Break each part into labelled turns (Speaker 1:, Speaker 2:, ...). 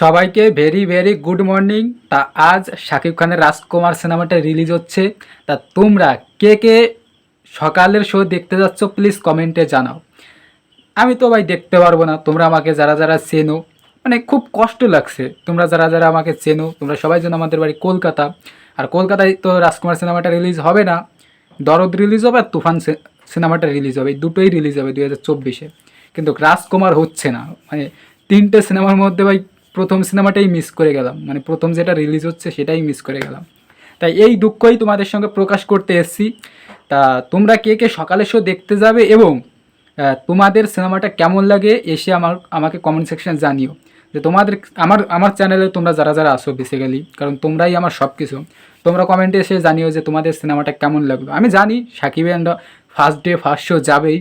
Speaker 1: সবাইকে very very good morning তা আজ শাকিব খানের রাজকুমার সিনেমাটা রিলিজ হচ্ছে। তা তোমরা কে কে সকালের শো দেখতে যাচ্ছ প্লিজ কমেন্টে জানাও। আমি তো ভাই দেখতে পারব না, তোমরা আমাকে যারা যারা চেনো মানে খুব কষ্ট লাগছে। তোমরা যারা যারা আমাকে চেনো, তোমরা সবাই যেন আমাদের বাড়ি কলকাতা। আর কলকাতায় তো রাজকুমার সিনেমাটা রিলিজ হবে না, দরদ রিলিজ হবে আর তুফান সিনেমাটা রিলিজ হবে দুটোই রিলিজ হবে দুই হাজার চব্বিশে। কিন্তু রাজকুমার হচ্ছে না মানে তিনটে সিনেমার মধ্যে ভাই প্রথম সিনেমাটাই মিস করে গেলাম। মানে প্রথম যেটা রিলিজ হচ্ছে সেটাই মিস করে গেলাম। তাই এই দুঃখই তোমাদের সঙ্গে প্রকাশ করতে এসেছি। তা তোমরা কে কে সকালে শো দেখতে যাবে এবং তোমাদের সিনেমাটা কেমন লাগে এসে আমার, আমাকে কমেন্ট সেকশন জানিও। যে তোমাদের, আমার আমার চ্যানেলে তোমরা যারা যারা আসো বেসিক্যালি কারণ তোমরাই আমার সব কিছু তোমরা কমেন্টে এসে জানিও যে তোমাদের সিনেমাটা কেমন লাগল। আমি জানি Shakib and first day first show যাবেই।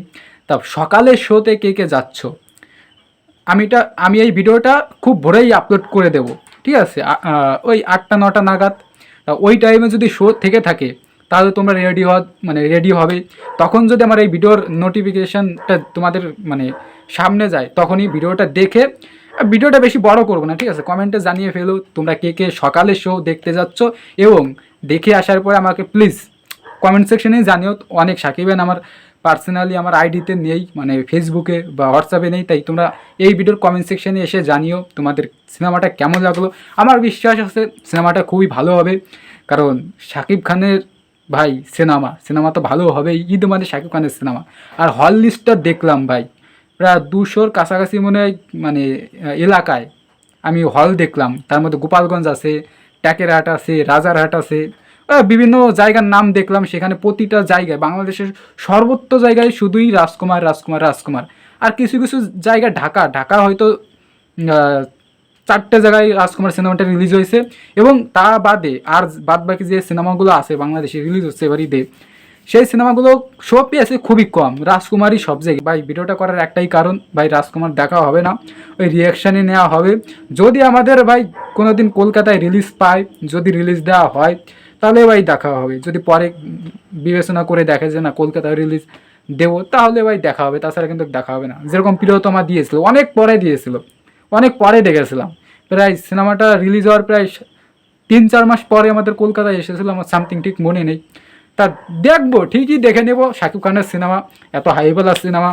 Speaker 1: তা সকালের শোতে কে কে যাচ্ছ? আমিটা আমি এই ভিডিওটা খুব ভোরেই আপলোড করে দেব, ঠিক আছে? ওই আটটা, নটা নাগাদ। ওই টাইমে যদি শো থেকে থাকে, তাহলে তোমরা রেডি হওয়া মানে রেডি হবে। তখন যদি আমার এই ভিডিওর নোটিফিকেশানটা তোমাদের মানে সামনে যায়, তখনই ভিডিওটা দেখে ভিডিওটা বেশি বড় করব না, ঠিক আছে? কমেন্টে জানিয়ে ফেলো তোমরা কে কে সকালে শো দেখতে যাচ্ছ, এবং দেখে আসার পরে আমাকে প্লিজ কমেন্ট সেকশনে জানিও, অনেক সাকিবেন আমার পার্সোনালি আমার আইডিতে নেই মানে ফেসবুকে বা হোয়াটসঅ্যাপে নেই, তাই তোমরা এই ভিডিওর কমেন্ট সেকশানে এসে জানিও তোমাদের সিনেমাটা কেমন লাগল। আমার বিশ্বাস আছে সিনেমাটা খুবই ভালো হবে, কারণ শাকিব খানের ভাই সিনেমা সিনেমা তো ভালো হবেই, ঈদ মানে শাকিব খানের সিনেমা। আর হল লিস্টটা দেখলাম ভাই, প্রায় দুশোর কাছাকাছি মনে হয় মানে এলাকায় আমি হল দেখলাম। তার মধ্যে গোপালগঞ্জ আছে, ট্যাকেরহাট আছে, রাজারহাট আছে বিভিন্ন জায়গার নাম দেখলাম, সেখানে প্রতিটা জায়গায়, বাংলাদেশের সর্বত্র জায়গায় শুধুই রাজকুমার রাজকুমার রাজকুমার। আর কিছু কিছু জায়গা ঢাকা ঢাকা হয়তো চারটে জায়গায় রাজকুমার সিনেমাটা রিলিজ হয়েছে। এবং তা বাদে আর বাদ বাকি যে সিনেমাগুলো আছে, বাংলাদেশে রিলিজ হচ্ছে এবার ঈদে সেই সিনেমাগুলো শো পেয়েছে খুবই কম। রাজকুমারই সব জায়গায়। ভাই, ভিডিওটা করার একটাই কারণ, ভাই, রাজকুমার দেখা হবে না, ওই রিয়াকশানে নেওয়া হবে। যদি আমাদের, ভাই কোনো দিন কলকাতায় রিলিজ পায়, যদি রিলিজ দেওয়া হয় তাহলে ভাই দেখা হবে। যদি পরে বিবেচনা করে দেখে যে না কলকাতা রিলিজ দেবো, তাহলে ভাই দেখা হবে। তাছাড়া কিন্তু দেখা হবে না। যেরকম প্রিয়তমা দিয়েছিল, অনেক পরে দিয়েছিল। অনেক পরে দেখেছিলাম। প্রায় সিনেমাটা রিলিজ হওয়ার প্রায় তিন, চার মাস পরে আমাদের কলকাতায় এসেছিল, আমার সামথিং ঠিক মনে নেই। তা দেখব, ঠিকই দেখে নেব। শাকিব খানের সিনেমা, এত হাইবেলা সিনেমা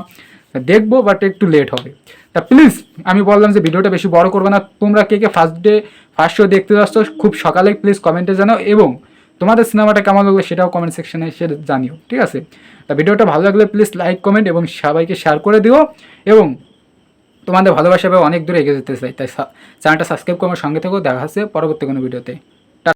Speaker 1: দেখব বাট একটু লেট হবে। তা প্লিজ আমি বললাম যে ভিডিওটা বেশি বড় করবে না। তোমরা কে কে ফার্স্ট ডে ফার্স্ট শো দেখতে যাচ্ছ খুব সকালে প্লিজ কমেন্টে জানাও। এবং তোমাদের সিনেমাটা কেমন লাগল সেটাও কমেন্ট সেকশনে এসে জানিও, ঠিক আছে? তা ভিডিওটা ভালো লাগলে প্লিজ লাইক কমেন্ট এবং সবাইকে শেয়ার করে দিও এবং তোমাদের ভালোবাসা অনেক দূরে এগিয়ে যেতে চাই। তাই চ্যানেলটা সাবস্ক্রাইব করে সঙ্গে থেকেও দেখা হচ্ছে পরবর্তী কোনো ভিডিওতে